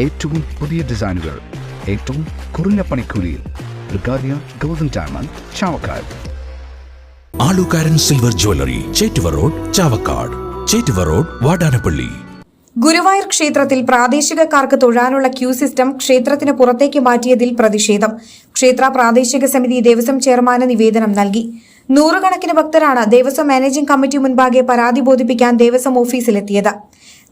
ഏറ്റവും പുതിയ ഡിസൈനുകൾ ഏറ്റവും കുറഞ്ഞ പണിക്കൂലിയിൽ ബ്രിഗാദിയ golden diamond Chavakkad. Alukaran silver jewellery Chettuva road Chavakkad. Chettuva road Vadanappally. Guruvayur ക്ഷേത്രത്തിൽ പ്രാദേശികക്കാർക്ക് തൊഴാനുള്ള ക്യൂ സിസ്റ്റം ക്ഷേത്രത്തിന് പുറത്തേക്ക് മാറ്റിയതിൽ പ്രതിഷേധം. ക്ഷേത്ര പ്രാദേശിക സമിതി ദേവസ്വം ചെയർമാന് നിവേദനം നൽകി. നൂറുകണക്കിന് ഭക്തരാണ് ദേവസ്വം മാനേജിംഗ് കമ്മിറ്റി മുൻപാകെ പരാതി ബോധിപ്പിക്കാൻ ദേവസ്വം ഓഫീസിലെത്തിയത്.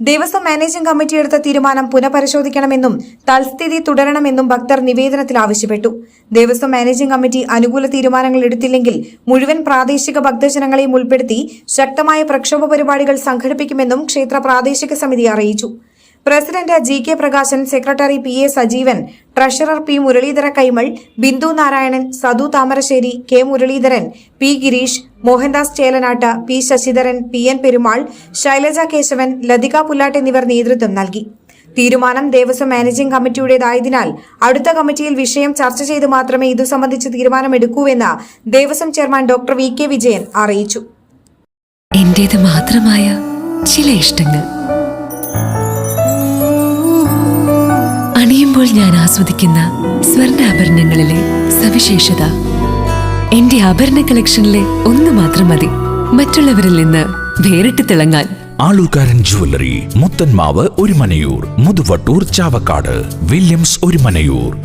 ദേവസ്വം മാനേജിംഗ് കമ്മിറ്റി എടുത്ത തീരുമാനം പുനഃപരിശോധിക്കണമെന്നും തൽസ്ഥിതി തുടരണമെന്നും ഭക്തർ നിവേദനത്തിൽ ആവശ്യപ്പെട്ടു. ദേവസ്വം മാനേജിംഗ് കമ്മിറ്റി അനുകൂല തീരുമാനങ്ങൾ എടുത്തില്ലെങ്കിൽ മുഴുവൻ പ്രാദേശിക ഭക്തജനങ്ങളെയും ഉൾപ്പെടുത്തി ശക്തമായ പ്രക്ഷോഭ പരിപാടികൾ സംഘടിപ്പിക്കുമെന്നും ക്ഷേത്ര പ്രാദേശിക സമിതി അറിയിച്ചു. President G K Prakashan secretary P A Sajeevan treasurer P Muraleedhara Kaimal Bindu Narayanan Sathu Thamarassery K Muraleedharan P Girish Mohandas Chelanat P Sasidharan P N Perumal Shailaja Kesavan Lathika Pullat എന്നിവർ നേതൃത്വം നൽകി. തീരുമാനം Devaswom managing കമ്മിറ്റിയുടേതായതിനാൽ അടുത്ത കമ്മിറ്റിയിൽ വിഷയം ചർച്ച ചെയ്ത് മാത്രമേ ഇതു സംബന്ധിച്ച് തീരുമാനമെടുക്കൂവെന്ന് Devaswom chairman doctor V K Vijayan അറിയിച്ചു. എന്റേത് മാത്രമായ ചില ഇഷ്ടങ്ങൾ. അണിയുമ്പോൾ ഞാൻ ആസ്വദിക്കുന്ന സ്വർണാഭരണങ്ങളിലെ സവിശേഷത. എന്റെ ആഭരണ കളക്ഷനിലെ ഒന്ന് മാത്രം മതി. മറ്റുള്ളവരിൽ നിന്ന് വേറിട്ട് തിളങ്ങാൻ. Alukaran Muthanmavu Muthanmavu Orumanayur Muthuvattur Chavakkad Williams Orumanayur.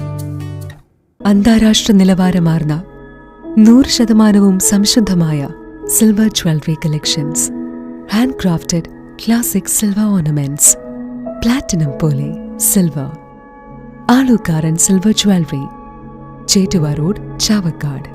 അന്താരാഷ്ട്ര നിലവാരമാർന്ന നൂറ് ശതമാനവും സംശുദ്ധമായ silver jewellery collections hand crafted classic silver ornaments platinum പോലെ silver Alukaran silver jewellery Chettuva road Chavakkad.